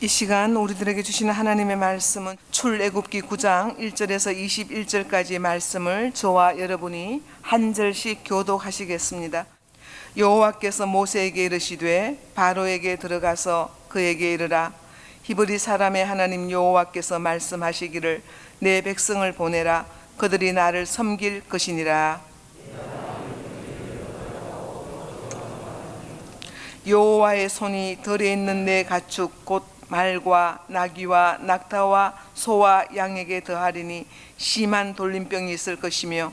이 시간 우리들에게 주시는 하나님의 말씀은 출애굽기 9장 1절에서 21절까지의 말씀을 저와 여러분이 한 절씩 교독하시겠습니다. 여호와께서 모세에게 이르시되 바로에게 들어가서 그에게 이르라. 히브리 사람의 하나님 여호와께서 말씀하시기를 내 백성을 보내라. 그들이 나를 섬길 것이니라. 여호와의 손이 덜에 있는 내 가축 곧 말과 나귀와 낙타와 소와 양에게 더하리니 심한 돌림병이 있을 것이며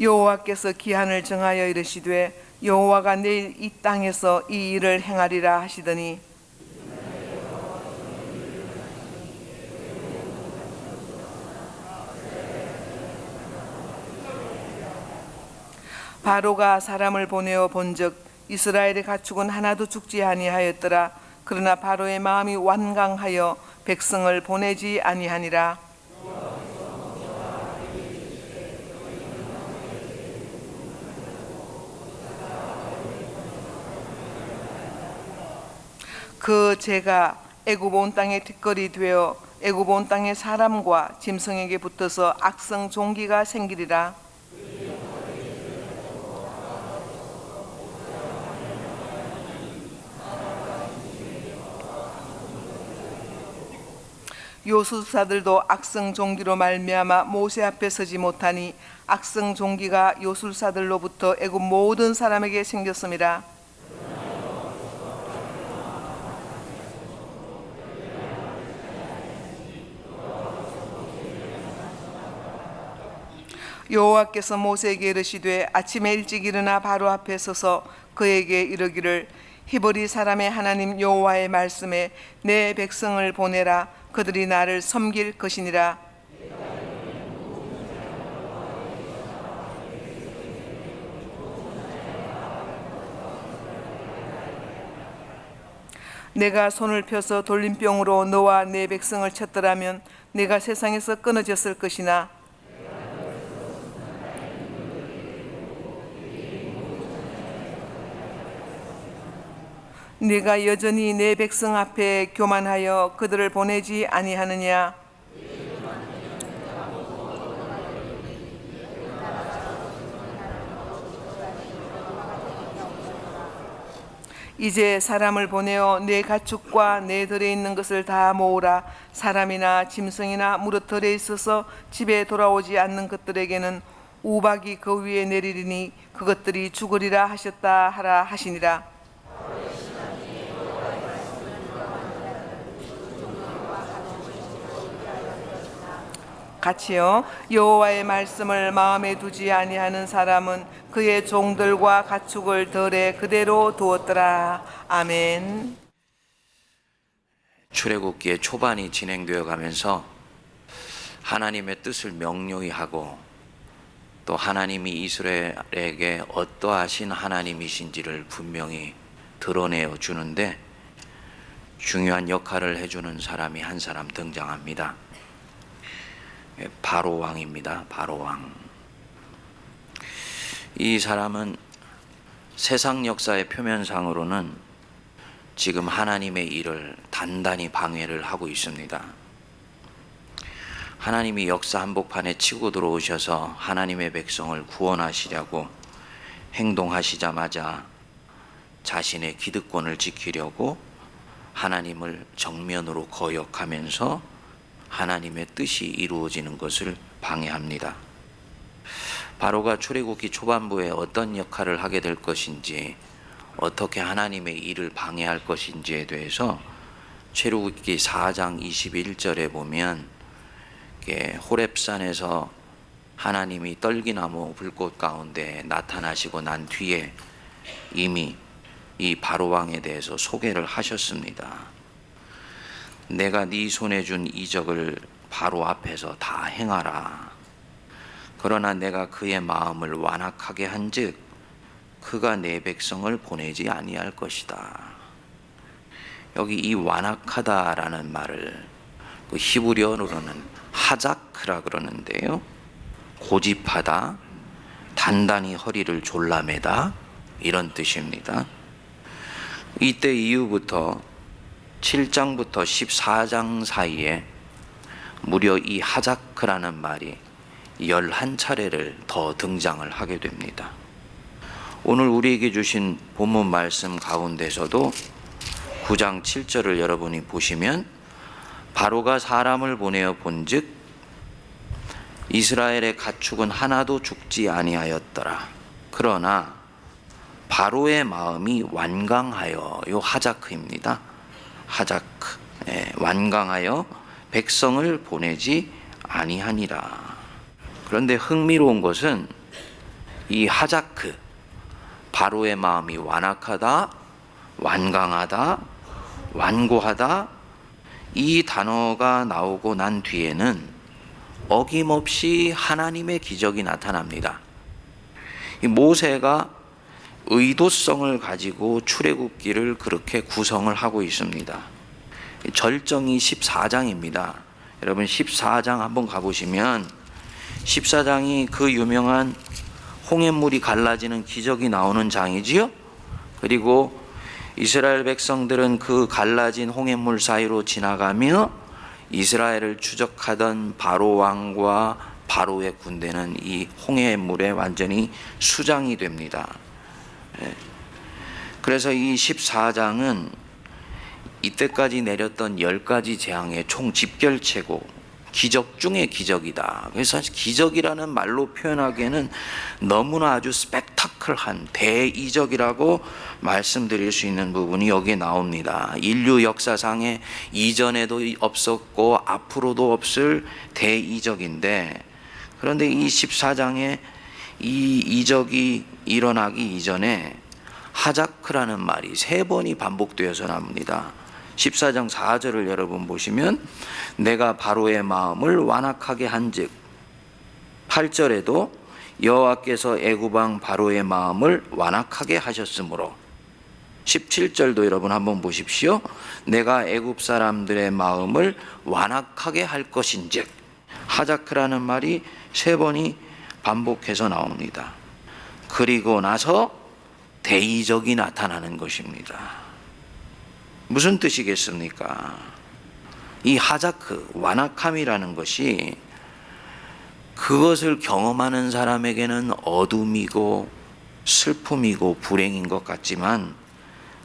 여호와께서 기한을 정하여 이르시되 여호와가 내일 이 땅에서 이 일을 행하리라 하시더니 바로가 사람을 보내어 본즉 이스라엘의 가축은 하나도 죽지 아니하였더라. 그러나 바로의 마음이 완강하여 백성을 보내지 아니하니라. 그 죄가 애굽 온 땅의 뒷거리 되어 애굽 온 땅의 사람과 짐승에게 붙어서 악성 종기가 생기리라 요술사들도 악성 종기로 말미암아 모세 앞에 서지 못하니 악성 종기가 요술사들로부터 애굽 모든 사람에게 생겼음이라 여호와께서 모세에게 이르시되 아침에 일찍 일어나 바로 앞에 서서 그에게 이르기를 히브리 사람의 하나님 여호와의 말씀에 내 백성을 보내라 그들이 나를 섬길 것이니라. 내가 손을 펴서 돌림병으로 너와 내 백성을 쳤더라면 내가 세상에서 끊어졌을 것이나 네가 여전히 내 백성 앞에 교만하여 그들을 보내지 아니하느냐? 이제 사람을 보내어 내 가축과 내 들에 있는 것을 다 모으라. 사람이나 짐승이나 무릇 들에 있어서 집에 돌아오지 않는 것들에게는 우박이 그 위에 내리리니 그것들이 죽으리라 하셨다 하라 하시니라 같이요 여호와의 말씀을 마음에 두지 아니하는 사람은 그의 종들과 가축을 덜에 그대로 두었더라 아멘 출애굽기의 초반이 진행되어 가면서 하나님의 뜻을 명료히 하고 또 하나님이 이스라엘에게 어떠하신 하나님이신지를 분명히 드러내어 주는데 중요한 역할을 해주는 사람이 한 사람 등장합니다. 예, 바로 왕입니다. 바로 왕. 이 사람은 세상 역사의 표면상으로는 지금 하나님의 일을 단단히 방해를 하고 있습니다. 하나님이 역사 한복판에 치고 들어오셔서 하나님의 백성을 구원하시려고 행동하시자마자 자신의 기득권을 지키려고 하나님을 정면으로 거역하면서 하나님의 뜻이 이루어지는 것을 방해합니다. 바로가 출애굽기 초반부에 어떤 역할을 하게 될 것인지 어떻게 하나님의 일을 방해할 것인지에 대해서 출애굽기 4장 21절에 보면 호렙산에서 하나님이 떨기나무 불꽃 가운데 나타나시고 난 뒤에 이미 이 바로 왕에 대해서 소개를 하셨습니다. 내가 네 손에 준 이적을 바로 앞에서 다 행하라. 그러나 내가 그의 마음을 완악하게 한즉 그가 내 백성을 보내지 아니할 것이다. 여기 이 완악하다라는 말을 그 히브리어로는 하자크라 그러는데요. 고집하다, 단단히 허리를 졸라매다 이런 뜻입니다. 이때 이후부터 7장부터 14장 사이에 무려 이 하자크라는 말이 11차례를 더 등장을 하게 됩니다. 오늘 우리에게 주신 본문 말씀 가운데서도 9장 7절을 여러분이 보시면 바로가 사람을 보내어 본즉 이스라엘의 가축은 하나도 죽지 아니하였더라. 그러나 바로의 마음이 완강하여 요 하자크입니다. 하자크 예, 완강하여 백성을 보내지 아니하니라. 그런데 흥미로운 것은 이 하자크 바로의 마음이 완악하다, 완강하다, 완고하다 이 단어가 나오고 난 뒤에는 어김없이 하나님의 기적이 나타납니다. 이 모세가 의도성을 가지고 출애굽기를 그렇게 구성을 하고 있습니다. 절정이 14장입니다. 여러분 14장 한번 가보시면 14장이 그 유명한 홍해물이 갈라지는 기적이 나오는 장이지요. 그리고 이스라엘 백성들은 그 갈라진 홍해물 사이로 지나가며 이스라엘을 추적하던 바로 왕과 바로의 군대는 이 홍해물에 완전히 수장이 됩니다. 예. 그래서 이 14장은 이때까지 내렸던 10가지 재앙의 총 집결체고 기적 중의 기적이다. 그래서 기적이라는 말로 표현하기에는 너무나 아주 스펙타클한 대이적이라고 말씀드릴 수 있는 부분이 여기에 나옵니다. 인류 역사상에 이전에도 없었고 앞으로도 없을 대이적인데 그런데 이 14장에 이 이적이 일어나기 이전에 하자크라는 말이 세 번이 반복되어서 나옵니다. 14장 4절을 여러분 보시면 내가 바로의 마음을 완악하게 한즉 8절에도 여호와께서 애굽왕 바로의 마음을 완악하게 하셨으므로 17절도 여러분 한번 보십시오. 내가 애굽 사람들의 마음을 완악하게 할 것인즉 하자크라는 말이 세 번이 반복해서 나옵니다. 그리고 나서 대의적이 나타나는 것입니다. 무슨 뜻이겠습니까? 이 하자크, 완악함이라는 것이 그것을 경험하는 사람에게는 어둠이고 슬픔이고 불행인 것 같지만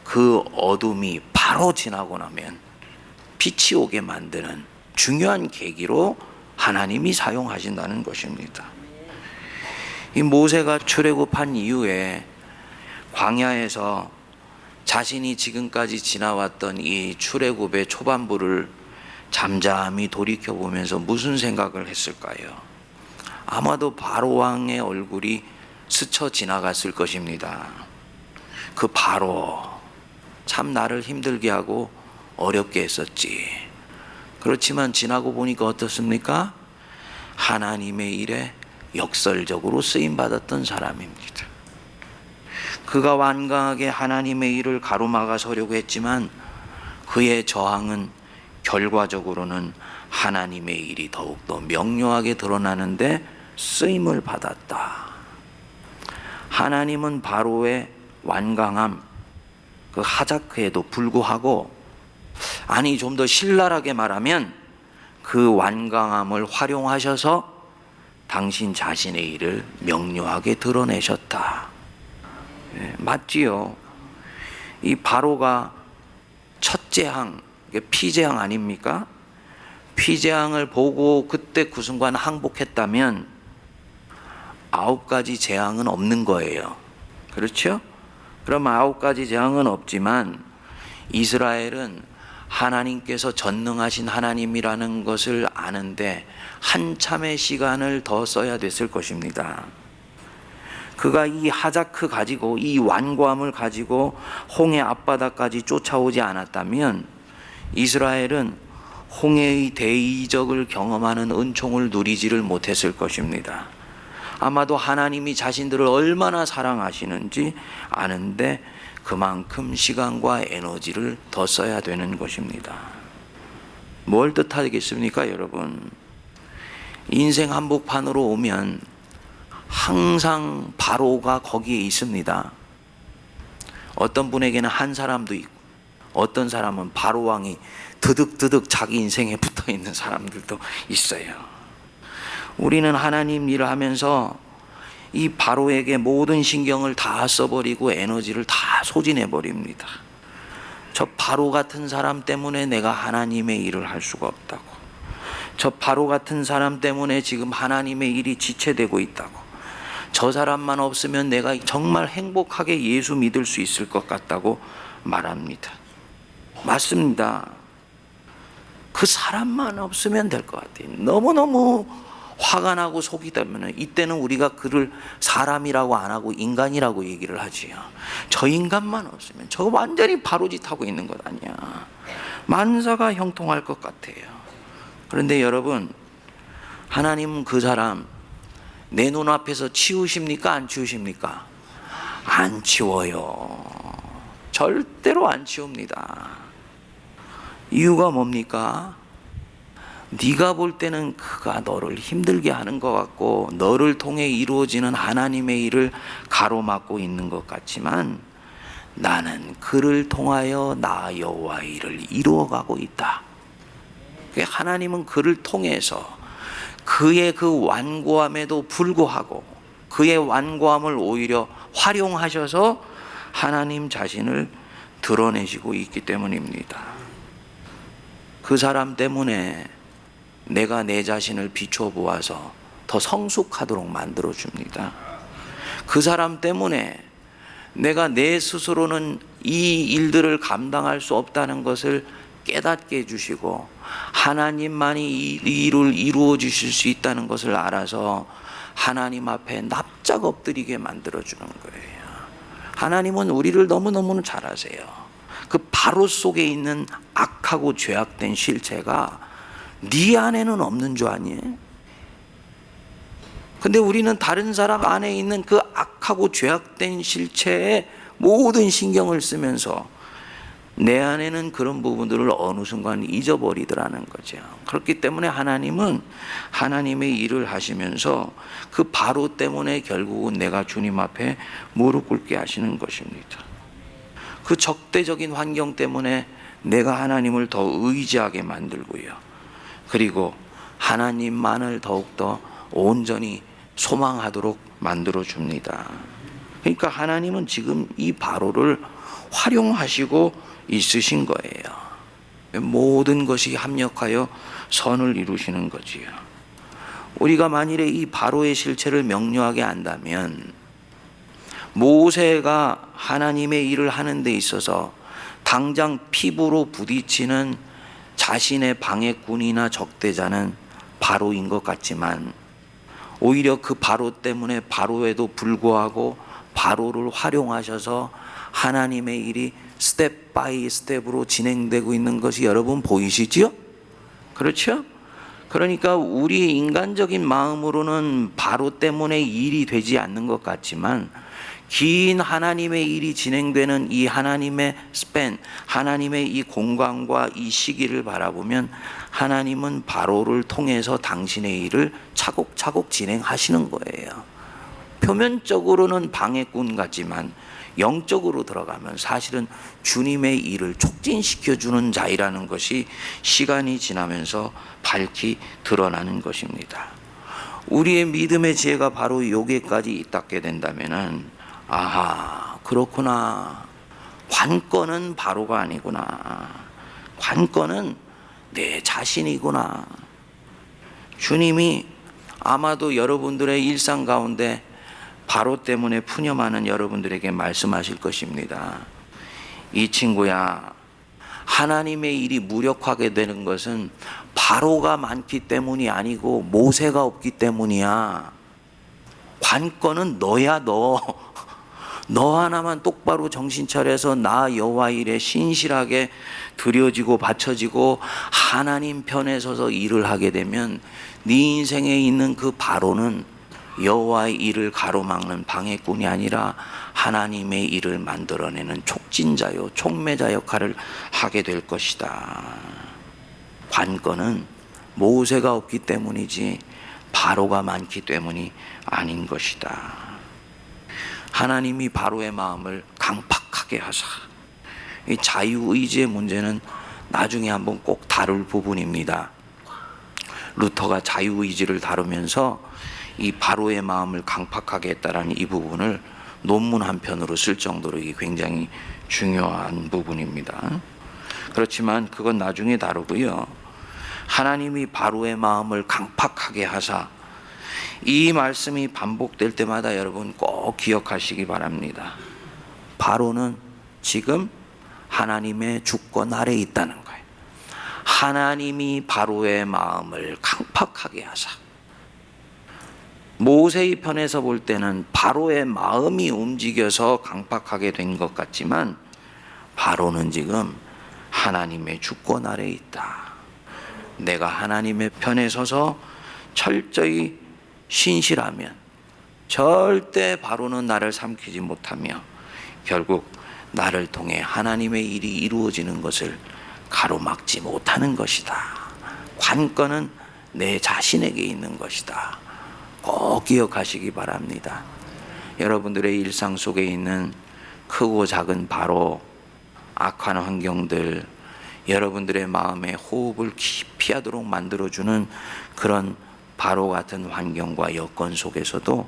그 어둠이 바로 지나고 나면 빛이 오게 만드는 중요한 계기로 하나님이 사용하신다는 것입니다. 이 모세가 출애굽한 이후에 광야에서 자신이 지금까지 지나왔던 이 출애굽의 초반부를 잠잠히 돌이켜 보면서 무슨 생각을 했을까요? 아마도 바로 왕의 얼굴이 스쳐 지나갔을 것입니다. 그 바로 참 나를 힘들게 하고 어렵게 했었지. 그렇지만 지나고 보니까 어떻습니까? 하나님의 일에 역설적으로 쓰임 받았던 사람입니다. 그가 완강하게 하나님의 일을 가로막아 서려고 했지만 그의 저항은 결과적으로는 하나님의 일이 더욱더 명료하게 드러나는데 쓰임을 받았다. 하나님은 바로의 완강함, 그 하자크에도 불구하고 아니 좀 더 신랄하게 말하면 그 완강함을 활용하셔서 당신 자신의 일을 명료하게 드러내셨다. 예, 맞지요. 이 바로가 이게 피제항 아닙니까? 피제항을 보고 그때 그 순간 항복했다면 아홉 가지 재앙은 없는 거예요. 그렇죠? 그럼 아홉 가지 재앙은 없지만 이스라엘은 하나님께서 전능하신 하나님이라는 것을 아는데 한참의 시간을 더 써야 됐을 것입니다. 그가 이 하자크 가지고 이 완고함을 가지고 홍해 앞바다까지 쫓아오지 않았다면 이스라엘은 홍해의 대이적을 경험하는 은총을 누리지를 못했을 것입니다. 아마도 하나님이 자신들을 얼마나 사랑하시는지 아는데 그만큼 시간과 에너지를 더 써야 되는 것입니다. 뭘 뜻하겠습니까, 여러분? 인생 한복판으로 오면 항상 바로가 거기에 있습니다. 어떤 분에게는 한 사람도 있고 어떤 사람은 바로 왕이 드득드득 자기 인생에 붙어 있는 사람들도 있어요. 우리는 하나님 일을 하면서 이 바로에게 모든 신경을 다 써버리고 에너지를 다 소진해 버립니다. 저 바로 같은 사람 때문에 내가 하나님의 일을 할 수가 없다고. 저 바로 같은 사람 때문에 지금 하나님의 일이 지체되고 있다고. 저 사람만 없으면 내가 정말 행복하게 예수 믿을 수 있을 것 같다고 말합니다. 맞습니다. 그 사람만 없으면 될 것 같아요. 너무너무 화가 나고 속이 타면 이때는 우리가 그를 사람이라고 안 하고 인간이라고 얘기를 하지요. 저 인간만 없으면 저 완전히 바로짓하고 있는 것 아니야. 만사가 형통할 것 같아요. 그런데 여러분, 하나님은 그 사람 내 눈앞에서 치우십니까? 안 치우십니까? 안 치워요. 절대로 안 치웁니다. 이유가 뭡니까? 네가 볼 때는 그가 너를 힘들게 하는 것 같고 너를 통해 이루어지는 하나님의 일을 가로막고 있는 것 같지만 나는 그를 통하여 나 여호와의 일을 이루어가고 있다. 그러니까 하나님은 그를 통해서 그의 그 완고함에도 불구하고 그의 완고함을 오히려 활용하셔서 하나님 자신을 드러내시고 있기 때문입니다. 그 사람 때문에 내가 내 자신을 비춰보아서 더 성숙하도록 만들어 줍니다. 그 사람 때문에 내가 내 스스로는 이 일들을 감당할 수 없다는 것을 깨닫게 해주시고 하나님만이 이 일을 이루어 주실 수 있다는 것을 알아서 하나님 앞에 납작 엎드리게 만들어 주는 거예요. 하나님은 우리를 너무너무 잘 아세요. 그 바로 속에 있는 악하고 죄악된 실체가 네 안에는 없는 줄 아니? 근데 우리는 다른 사람 안에 있는 그 악하고 죄악된 실체에 모든 신경을 쓰면서 내 안에는 그런 부분들을 어느 순간 잊어버리더라는 거죠. 그렇기 때문에 하나님은 하나님의 일을 하시면서 그 바로 때문에 결국은 내가 주님 앞에 무릎 꿇게 하시는 것입니다. 그 적대적인 환경 때문에 내가 하나님을 더 의지하게 만들고요. 그리고 하나님만을 더욱더 온전히 소망하도록 만들어 줍니다. 그러니까 하나님은 지금 이 바로를 활용하시고 있으신 거예요. 모든 것이 합력하여 선을 이루시는 거지요. 우리가 만일에 이 바로의 실체를 명료하게 안다면 모세가 하나님의 일을 하는 데 있어서 당장 피부로 부딪히는 자신의 방해꾼이나 적대자는 바로인 것 같지만 오히려 그 바로 때문에 바로에도 불구하고 바로를 활용하셔서 하나님의 일이 스텝 바이 스텝으로 진행되고 있는 것이 여러분 보이시지요? 그렇죠? 그러니까 우리 인간적인 마음으로는 바로 때문에 일이 되지 않는 것 같지만 긴 하나님의 일이 진행되는 이 하나님의 스팬, 하나님의 이 공간과 이 시기를 바라보면 하나님은 바로를 통해서 당신의 일을 차곡차곡 진행하시는 거예요. 표면적으로는 방해꾼 같지만 영적으로 들어가면 사실은 주님의 일을 촉진시켜 주는 자이라는 것이 시간이 지나면서 밝히 드러나는 것입니다. 우리의 믿음의 지혜가 바로 여기까지 닿게 된다면은 아하 그렇구나. 관건은 바로가 아니구나. 관건은 내 자신이구나. 주님이 아마도 여러분들의 일상 가운데 바로 때문에 푸념하는 여러분들에게 말씀하실 것입니다. 이 친구야, 하나님의 일이 무력하게 되는 것은 바로가 많기 때문이 아니고 모세가 없기 때문이야. 관건은 너야, 너. 너 하나만 똑바로 정신 차려서 나 여호와 일에 신실하게 드려지고 바쳐지고 하나님 편에 서서 일을 하게 되면 네 인생에 있는 그 바로는 여호와의 일을 가로막는 방해꾼이 아니라 하나님의 일을 만들어내는 촉진자요 촉매자 역할을 하게 될 것이다. 관건은 모세가 없기 때문이지 바로가 많기 때문이 아닌 것이다. 하나님이 바로의 마음을 강팍하게 하사 이 자유의지의 문제는 나중에 한번 꼭 다룰 부분입니다. 루터가 자유의지를 다루면서 이 바로의 마음을 강팍하게 했다라는 이 부분을 논문 한 편으로 쓸 정도로 이게 굉장히 중요한 부분입니다. 그렇지만 그건 나중에 다루고요. 하나님이 바로의 마음을 강팍하게 하사 이 말씀이 반복될 때마다 여러분 꼭 기억하시기 바랍니다. 바로는 지금 하나님의 주권 아래 있다는 거예요. 하나님이 바로의 마음을 강팍하게 하사 모세의 편에서 볼 때는 바로의 마음이 움직여서 강팍하게 된 것 같지만 바로는 지금 하나님의 주권 아래 있다. 내가 하나님의 편에 서서 철저히 신실하면 절대 바로는 나를 삼키지 못하며 결국 나를 통해 하나님의 일이 이루어지는 것을 가로막지 못하는 것이다. 관건은 내 자신에게 있는 것이다. 꼭 기억하시기 바랍니다. 여러분들의 일상 속에 있는 크고 작은 바로 악한 환경들, 여러분들의 마음에 호흡을 깊이 하도록 만들어주는 그런 바로 같은 환경과 여건 속에서도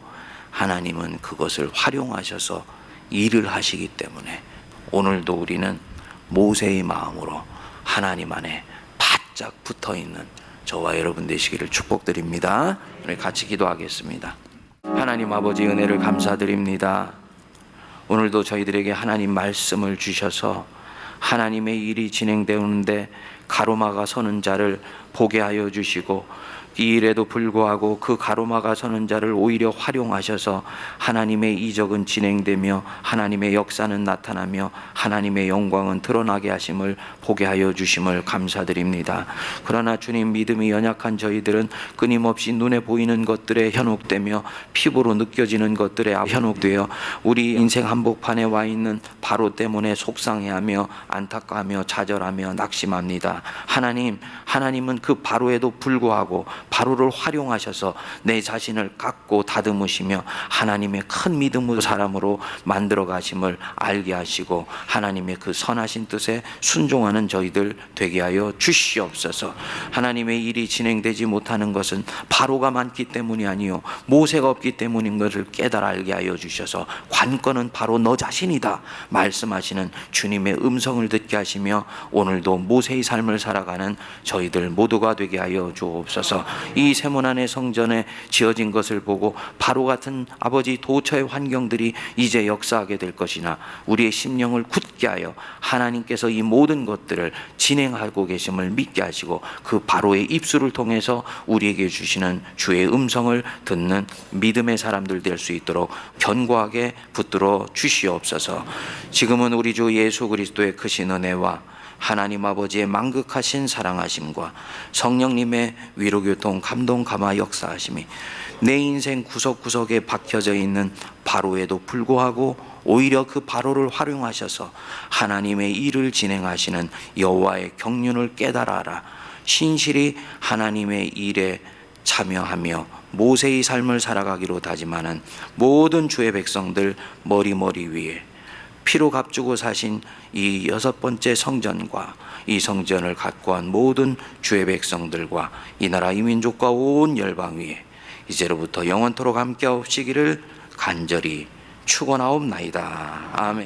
하나님은 그것을 활용하셔서 일을 하시기 때문에 오늘도 우리는 모세의 마음으로 하나님 안에 바짝 붙어 있는 저와 여러분 되시기를 축복드립니다. 우리 같이 기도하겠습니다. 하나님 아버지 은혜를 감사드립니다. 오늘도 저희들에게 하나님 말씀을 주셔서 하나님의 일이 진행되는데 가로막아 서는 자를 보게 하여 주시고 이 일에도 불구하고 그 가로막아 서는 자를 오히려 활용하셔서 하나님의 이적은 진행되며 하나님의 역사는 나타나며 하나님의 영광은 드러나게 하심을 보게 하여 주심을 감사드립니다. 그러나 주님 믿음이 연약한 저희들은 끊임없이 눈에 보이는 것들에 현혹되며 피부로 느껴지는 것들에 현혹되어 우리 인생 한복판에 와 있는 바로 때문에 속상해하며 안타까하며 좌절하며 낙심합니다. 하나님, 하나님은 그 바로에도 불구하고 바로를 활용하셔서 내 자신을 깎고 다듬으시며 하나님의 큰 믿음의 사람으로 만들어 가심을 알게 하시고 하나님의 그 선하신 뜻에 순종하는 저희들 되게 하여 주시옵소서. 하나님의 일이 진행되지 못하는 것은 바로가 많기 때문이 아니요 모세가 없기 때문인 것을 깨달아 알게 하여 주셔서 관건은 바로 너 자신이다 말씀하시는 주님의 음성을 듣게 하시며 오늘도 모세의 삶을 살아가는 저희들 모두가 되게 하여 주옵소서. 이 세모난의 성전에 지어진 것을 보고 바로 같은 아버지 도처의 환경들이 이제 역사하게 될 것이나 우리의 심령을 굳게 하여 하나님께서 이 모든 것들을 진행하고 계심을 믿게 하시고 그 바로의 입술을 통해서 우리에게 주시는 주의 음성을 듣는 믿음의 사람들 될 수 있도록 견고하게 붙들어 주시옵소서. 지금은 우리 주 예수 그리스도의 크신 은혜와 하나님 아버지의 망극하신 사랑하심과 성령님의 위로교통 감동 감화 역사하심이 내 인생 구석구석에 박혀져 있는 바로에도 불구하고 오히려 그 바로를 활용하셔서 하나님의 일을 진행하시는 여호와의 경륜을 깨달아라. 신실히 하나님의 일에 참여하며 모세의 삶을 살아가기로 다짐하는 모든 주의 백성들 머리머리 위에 피로 값주고 사신 이 여섯 번째 성전과 이 성전을 갖고 한 모든 주의 백성들과 이 나라 이 민족과 온 열방 위에 이제로부터 영원토록 함께 하옵시기를 간절히 축원하옵나이다. 아멘.